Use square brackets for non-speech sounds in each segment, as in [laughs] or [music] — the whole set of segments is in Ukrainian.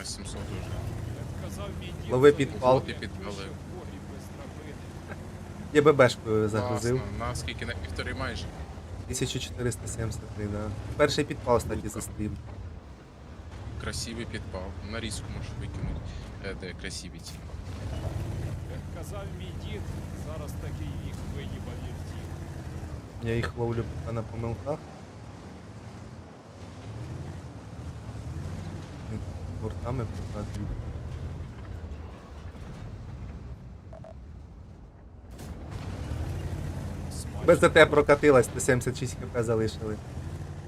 На 700 уже. Лови підпал. От і підпалив. [laughs] Я ББшкою загрузив. Класно. На скільки? На півтори майже. 1473, да. Перший підпал, кстати, застрім. Красивий підпал. На різку можеш викинути. Е, де красиві ці. Як казав мій дід, зараз такий їх виїбав і втік. Я їх ловлю поки на помилках. Смачно. Без ЗТ прокатилась, 176 хп залишили.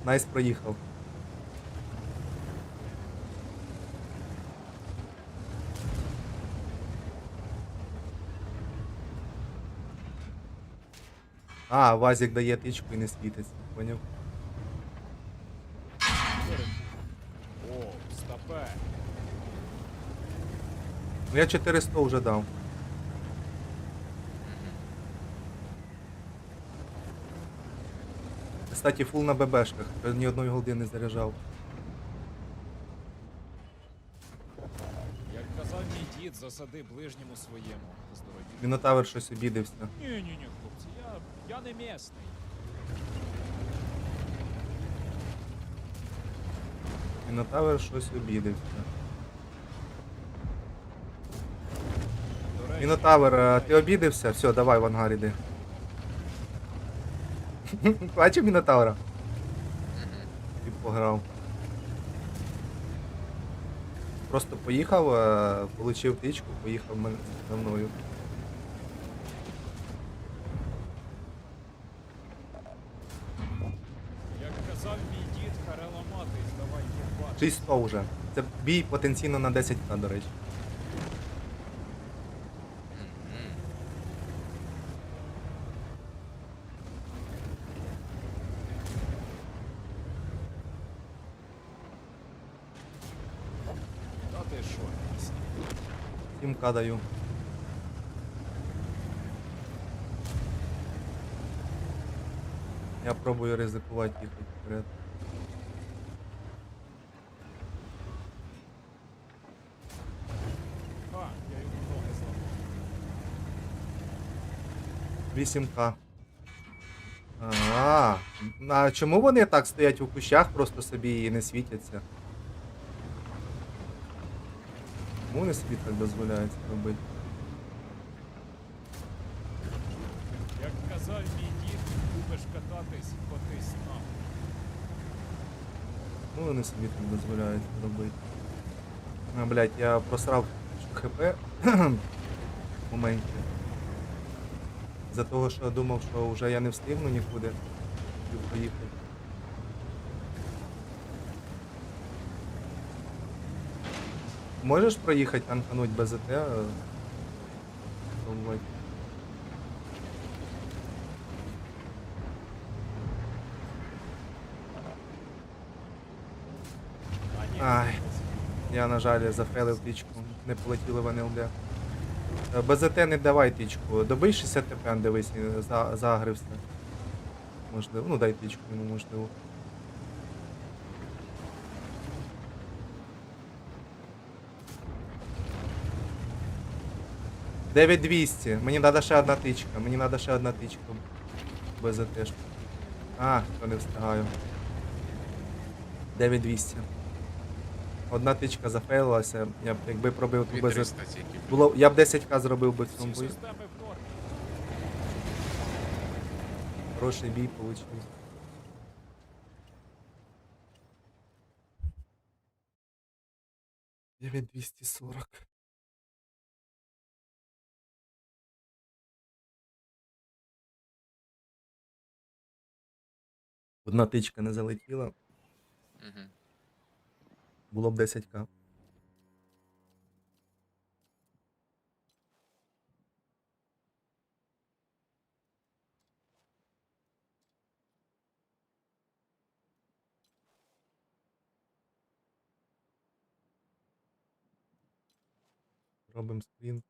Найс проїхав. А, Вазик дає тичку і не світиться, поняв? Я 400 вже дав. Кстати, фул на ББшках, ні одної голди не заряджав. Як казав мій дід, засади ближньому своєму. Здорові. Мінотавр щось обідився. Ні, ні, ні, хлопці, я, я не місний. Мінотавр щось обідився. До Мінотавр, е, ти обідився? Все, давай в ангар іди. [laughs] Бачив Мінотавра? І пограв. Просто поїхав, е, получив тичку, поїхав за мною. як казав мій їбати. 600 вже. Це бій потенційно на 10к, до речі. Та ти що, місний? 7к даю. Я пробую ризикувати їхати вперед. А, я йому ноги зламав. 8к. А, а чому вони так стоять у кущах, просто собі і не світяться? Чому вони собі так дозволяють робити? Як казав мій дід, любиш кататись, котись нахуй. Чому вони собі так дозволяють робити? А, блядь, я просрав хп в [clears throat] моменті. За того, що я думав, що вже я не встигну нікуди поїхати. Можеш проїхати танкануть без АТ? Ай. Я, на жаль, зафейлив тичку. Не полетіли вони в Е, Без АТ не давай тичку. Добий 60 ТП, дивись, е, за, загрився. Можливо. Ну дай тичку йому, можливо. Дев'ять 200. Мені треба ще одна тичка. Мені треба ще одна тичка. Без АТ. А, то не встигаю. 9200. Одна тичка зафейлилася, я б якби пробив ту без було. Я б 10к зробив би в цьому бою. Хороший бій получив. Дев'ять двісті сорок. Одна тичка не залетіла, Мгм. Було б 10к. Робимо скрін.